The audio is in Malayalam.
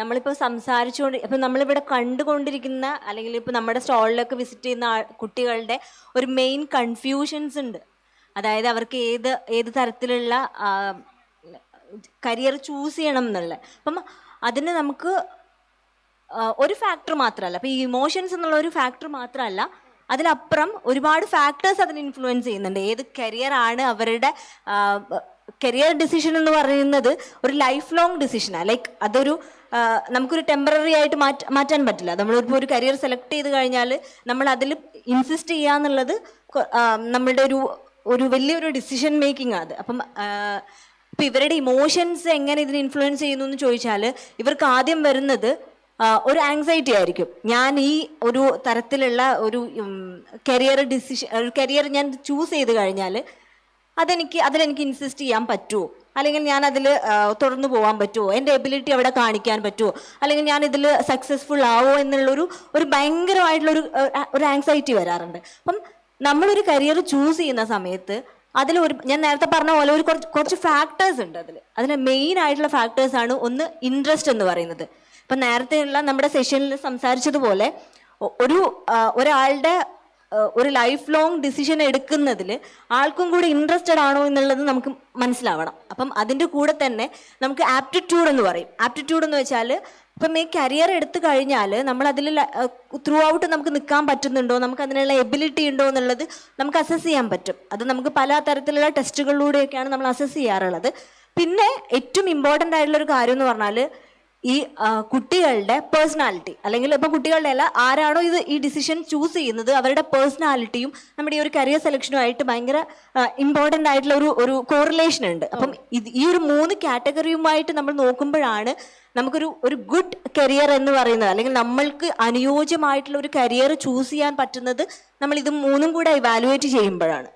നമ്മളിപ്പോൾ സംസാരിച്ചുകൊണ്ട് ഇപ്പം നമ്മളിവിടെ കണ്ടുകൊണ്ടിരിക്കുന്ന അല്ലെങ്കിൽ ഇപ്പോൾ നമ്മുടെ സ്റ്റാളിലൊക്കെ വിസിറ്റ് ചെയ്യുന്ന കുട്ടികളുടെ ഒരു മെയിൻ കൺഫ്യൂഷൻസ് ഉണ്ട്. അതായത് അവർക്ക് ഏത് ഏത് തരത്തിലുള്ള കരിയർ ചൂസ് ചെയ്യണം എന്നുള്ളത്. അപ്പം അതിന് നമുക്ക് ഒരു ഫാക്ടർ മാത്രമല്ല. അപ്പം ഈ ഇമോഷൻസ് എന്നുള്ള ഒരു ഫാക്ടർ മാത്രമല്ല അതിലപ്പുറം ഒരുപാട് ഫാക്ടേഴ്സ് അതിന് ഇൻഫ്ലുവൻസ് ചെയ്യുന്നുണ്ട്. ഏത് കരിയർ ആണ് അവരുടെ കരിയർ ഡിസിഷൻ എന്ന് പറയുന്നത് ഒരു ലൈഫ് ലോങ് ഡിസിഷനാണ് ലൈക്ക് അതൊരു നമുക്കൊരു ടെമ്പററി ആയിട്ട് മാറ്റ മാറ്റാൻ പറ്റില്ല. നമ്മളിപ്പോൾ ഒരു കരിയർ സെലക്ട് ചെയ്ത് കഴിഞ്ഞാൽ നമ്മൾ അതിൽ ഇൻസിസ്റ്റ് ചെയ്യുക എന്നുള്ളത് നമ്മളുടെ ഒരു ഒരു വലിയൊരു ഡിസിഷൻ മേക്കിംഗ് അത്. അപ്പം ഇപ്പം ഇവരുടെ ഇമോഷൻസ് എങ്ങനെ ഇതിനെ ഇൻഫ്ലുവൻസ് ചെയ്യുന്നു എന്ന് ചോദിച്ചാൽ ഇവർക്ക് ആദ്യം വരുന്നത് ഒരു ആങ്സൈറ്റി ആയിരിക്കും. ഞാൻ ഈ ഒരു തരത്തിലുള്ള ഒരു കരിയർ ഡിസിഷൻ കരിയർ ഞാൻ ചൂസ് ചെയ്ത് കഴിഞ്ഞാൽ അതെനിക്ക് അതിലെനിക്ക് ഇൻസിസ്റ്റ് ചെയ്യാൻ പറ്റുമോ അല്ലെങ്കിൽ ഞാൻ അതിൽ തുടർന്ന് പോകാൻ പറ്റുമോ എന്റെ എബിലിറ്റി അവിടെ കാണിക്കാൻ പറ്റുമോ അല്ലെങ്കിൽ ഞാൻ ഇതിൽ സക്സസ്ഫുൾ ആവോ എന്നുള്ളൊരു ഒരു ഭയങ്കരമായിട്ടുള്ളൊരു ഒരു ആങ്സൈറ്റി വരാറുണ്ട്. അപ്പം നമ്മളൊരു കരിയർ ചൂസ് ചെയ്യുന്ന സമയത്ത് അതിൽ ഒരു ഞാൻ നേരത്തെ പറഞ്ഞ പോലെ ഒരു കുറച്ച് കുറച്ച് ഫാക്ടേഴ്സ് ഉണ്ട് അതിൽ അതിന് മെയിൻ ആയിട്ടുള്ള ഫാക്ടേഴ്സ് ആണ് ഒന്ന് ഇൻട്രസ്റ്റ് എന്ന് പറയുന്നത്. ഇപ്പം നേരത്തെയുള്ള നമ്മുടെ സെഷനിൽ സംസാരിച്ചതുപോലെ ഒരു ഒരാളുടെ ഒരു ലൈഫ് ലോങ് ഡിസിഷൻ എടുക്കുന്നതിൽ ആൾക്കും കൂടി ഇൻട്രസ്റ്റഡ് ആണോ എന്നുള്ളത് നമുക്ക് മനസ്സിലാവണം. അപ്പം അതിന്റെ കൂടെ തന്നെ നമുക്ക് ആപ്റ്റിറ്റ്യൂഡ് എന്ന് പറയും. ആപ്റ്റിറ്റ്യൂഡ് എന്ന് വെച്ചാൽ ഇപ്പം ഈ കരിയർ എടുത്തു കഴിഞ്ഞാൽ നമ്മൾ അതിൽ ത്രൂ ഔട്ട് നമുക്ക് നിൽക്കാൻ പറ്റുന്നുണ്ടോ? നമുക്ക് അതിനുള്ള എബിലിറ്റി ഉണ്ടോ എന്നുള്ളത് നമുക്ക് അസസ് ചെയ്യാൻ പറ്റും. അത് നമുക്ക് പല തരത്തിലുള്ള ടെസ്റ്റുകളിലൂടെയൊക്കെയാണ് നമ്മൾ അസസ് ചെയ്യാറുള്ളത്. പിന്നെ ഏറ്റവും ഇമ്പോർട്ടന്റ് ആയിട്ടുള്ള ഒരു കാര്യം എന്ന് പറഞ്ഞാൽ ഈ കുട്ടികളുടെ പേഴ്സണാലിറ്റി അല്ലെങ്കിൽ ഇപ്പം കുട്ടികളുടെ അല്ല ആരാണോ ഇത് ഈ ഡിസിഷൻ ചൂസ് ചെയ്യുന്നത് അവരുടെ പേഴ്സണാലിറ്റിയും നമ്മുടെ ഈ ഒരു കരിയർ സെലക്ഷനും ആയിട്ട് ഭയങ്കര ഇമ്പോർട്ടന്റ് ആയിട്ടുള്ള ഒരു ഒരു കോറിലേഷൻ ഉണ്ട്. അപ്പം ഇത് ഈ ഒരു മൂന്ന് കാറ്റഗറിയുമായിട്ട് നമ്മൾ നോക്കുമ്പോഴാണ് നമുക്കൊരു ഒരു ഗുഡ് കരിയർ എന്ന് പറയുന്നത്. അല്ലെങ്കിൽ നമ്മൾക്ക് അനുയോജ്യമായിട്ടുള്ള ഒരു കരിയർ ചൂസ് ചെയ്യാൻ പറ്റുന്നത് നമ്മൾ ഇത് മൂന്നും കൂടെ ഇവാലുവേറ്റ് ചെയ്യുമ്പോഴാണ്.